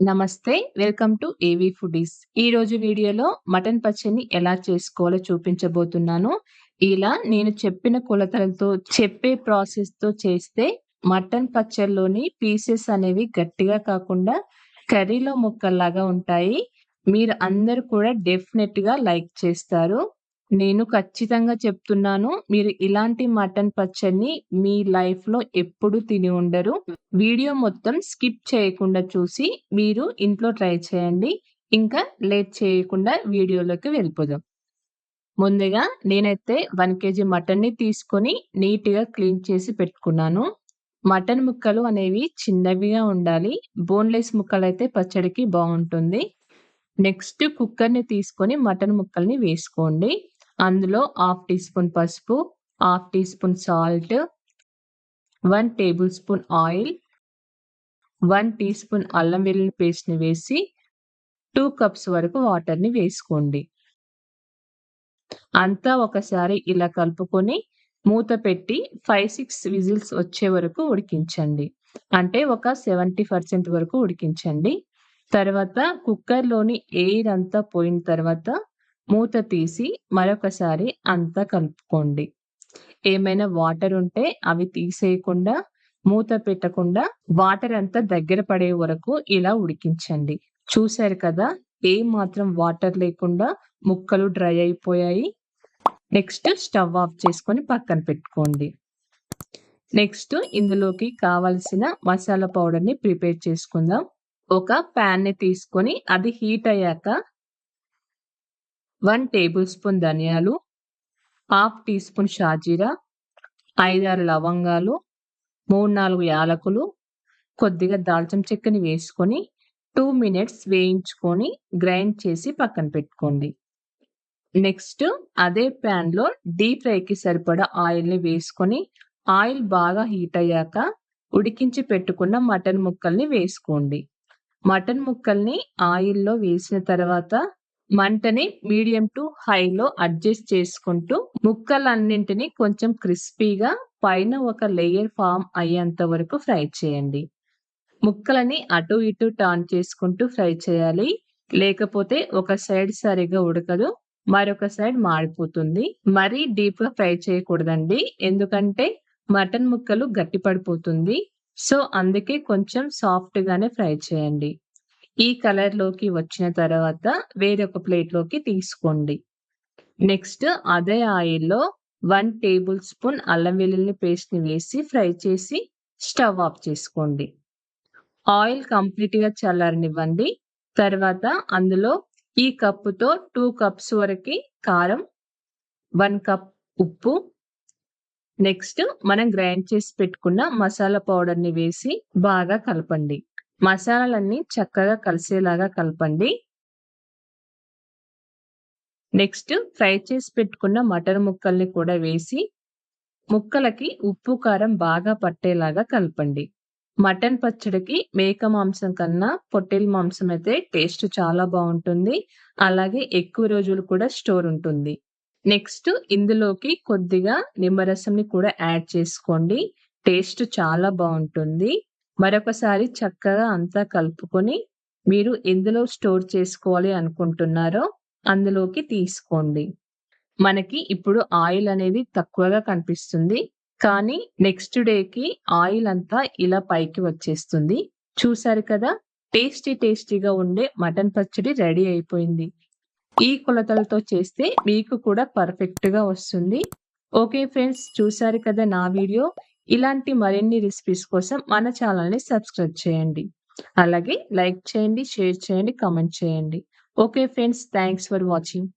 నమస్తే welcome to AV foodies. ఈ రోజు వీడియోలో మటన్ పచ్చడిని ఎలా చేసుకోవాలో చూపించబోతున్నాను. ఇలా నేను చెప్పిన కొలతలతో చెప్పే ప్రాసెస్తో చేస్తే మటన్ పచ్చడిలోని పీసెస్ అనేవి గట్టిగా కాకుండా కర్రీలో ముక్కల్లాగా ఉంటాయి. మీరు అందరు కూడా డెఫినెట్గా లైక్ చేస్తారు. నేను ఖచ్చితంగా చెప్తున్నాను మీరు ఇలాంటి మటన్ పచ్చడిని మీ లైఫ్లో ఎప్పుడు తిని ఉండరు. వీడియో మొత్తం స్కిప్ చేయకుండా చూసి మీరు ఇంట్లో ట్రై చేయండి. ఇంకా లేట్ చేయకుండా వీడియోలోకి వెళ్ళిపోదాం. ముందుగా నేనైతే వన్ కేజీ మటన్ని తీసుకొని నీట్గా క్లీన్ చేసి పెట్టుకున్నాను. మటన్ ముక్కలు అనేవి చిన్నవిగా ఉండాలి. బోన్లెస్ ముక్కలు అయితే పచ్చడికి బాగుంటుంది. నెక్స్ట్ కుక్కర్ని తీసుకొని మటన్ ముక్కల్ని వేసుకోండి. అందులో హాఫ్ టీ స్పూన్ పసుపు half teaspoon salt one tablespoon oil one teaspoon అల్లం వెల్లుల్లి పేస్ట్ని వేసి టూ కప్స్ వరకు వాటర్ని వేసుకోండి. అంతా ఒకసారి ఇలా కలుపుకొని మూత పెట్టి ఫైవ్ సిక్స్ విజిల్స్ వచ్చే వరకు ఉడికించండి. అంటే ఒక సెవెంటీ పర్సెంట్ వరకు ఉడికించండి. తర్వాత కుక్కర్లోని ఎయిర్ అంతా పోయిన తర్వాత మూత తీసి మరొకసారి అంతా కలుపుకోండి. ఏమైనా వాటర్ ఉంటే అవి తీసేయకుండా మూత పెట్టకుండా వాటర్ అంతా దగ్గర పడే వరకు ఇలా ఉడికించండి. చూశారు కదా ఏ మాత్రం వాటర్ లేకుండా ముక్కలు డ్రై అయిపోయాయి. నెక్స్ట్ స్టవ్ ఆఫ్ చేసుకొని పక్కన పెట్టుకోండి. నెక్స్ట్ ఇందులోకి కావలసిన మసాలా పౌడర్ని ప్రిపేర్ చేసుకుందాం. ఒక ప్యాన్ని తీసుకొని అది హీట్ అయ్యాక వన్ టేబుల్ స్పూన్ ధనియాలు హాఫ్ టీ స్పూన్ షాజీరా ఐదారు లవంగాలు మూడు నాలుగు యాలకులు కొద్దిగా దాల్చిన చెక్కని వేసుకొని టూ మినిట్స్ వేయించుకొని గ్రైండ్ చేసి పక్కన పెట్టుకోండి. నెక్స్ట్ అదే ప్యాన్లో డీప్ ఫ్రైకి సరిపడా ఆయిల్ని వేసుకొని ఆయిల్ బాగా హీట్ అయ్యాక ఉడికించి పెట్టుకున్న మటన్ ముక్కల్ని వేసుకోండి. మటన్ ముక్కల్ని ఆయిల్లో వేసిన తర్వాత మంటని మీడియం టు హైలో అడ్జస్ట్ చేసుకుంటూ ముక్కలన్నింటినీ కొంచెం క్రిస్పీగా పైన ఒక లేయర్ ఫామ్ అయ్యేంత వరకు ఫ్రై చేయండి. ముక్కలని అటు ఇటు టర్న్ చేసుకుంటూ ఫ్రై చేయాలి. లేకపోతే ఒక సైడ్ సరిగా ఉడకదు మరొక సైడ్ మాడిపోతుంది. మరీ డీప్గా ఫ్రై చేయకూడదండి ఎందుకంటే మటన్ ముక్కలు గట్టి పడిపోతుంది సో అందుకే కొంచెం సాఫ్ట్ గానే ఫ్రై చేయండి. ఈ కలర్లోకి వచ్చిన తర్వాత వేరొక ప్లేట్లోకి తీసుకోండి. నెక్స్ట్ అదే ఆయిల్లో వన్ టేబుల్ స్పూన్ అల్లం వెల్లుల్లి పేస్ట్ని వేసి ఫ్రై చేసి స్టవ్ ఆఫ్ చేసుకోండి. ఆయిల్ కంప్లీట్గా చల్లారనివ్వండి. తర్వాత అందులో ఈ కప్పుతో టూ కప్స్ వరకు కారం వన్ కప్ ఉప్పు. నెక్స్ట్ మనం గ్రైండ్ చేసి పెట్టుకున్న మసాలా పౌడర్ని వేసి బాగా కలపండి. మసాలాలన్నీ చక్కగా కలిసేలాగా కలపండి. నెక్స్ట్ ఫ్రై చేసి పెట్టుకున్న మటన్ ముక్కల్ని కూడా వేసి ముక్కలకి ఉప్పు కారం బాగా పట్టేలాగా కలపండి. మటన్ పచ్చడికి మేక మాంసం కన్నా పొట్టేలు మాంసం అయితే టేస్ట్ చాలా బాగుంటుంది. అలాగే ఎక్కువ రోజులు కూడా స్టోర్ ఉంటుంది. నెక్స్ట్ ఇందులోకి కొద్దిగా నిమ్మరసంని కూడా యాడ్ చేసుకోండి. టేస్ట్ చాలా బాగుంటుంది. మరొకసారి చక్కగా అంతా కలుపుకొని మీరు ఎందులో స్టోర్ చేసుకోవాలి అనుకుంటున్నారో అందులోకి తీసుకోండి. మనకి ఇప్పుడు ఆయిల్ అనేది తక్కువగా కనిపిస్తుంది. కానీ నెక్స్ట్ డేకి ఆయిల్ అంతా ఇలా పైకి వచ్చేస్తుంది. చూసారు కదా? టేస్టీ టేస్టీగా ఉండే మటన్ పచ్చడి రెడీ అయిపోయింది. ఈ కొలతలతో చేస్తే మీకు కూడా పర్ఫెక్ట్గా వస్తుంది. ఓకే ఫ్రెండ్స్ చూసారు కదా నా వీడియో? ఇలాంటి మరిన్ని రెసిపీస్ కోసం మన ఛానల్ని సబ్స్క్రైబ్ చేయండి. అలాగే లైక్ చేయండి షేర్ చేయండి కామెంట్ చేయండి. Okay friends thanks for watching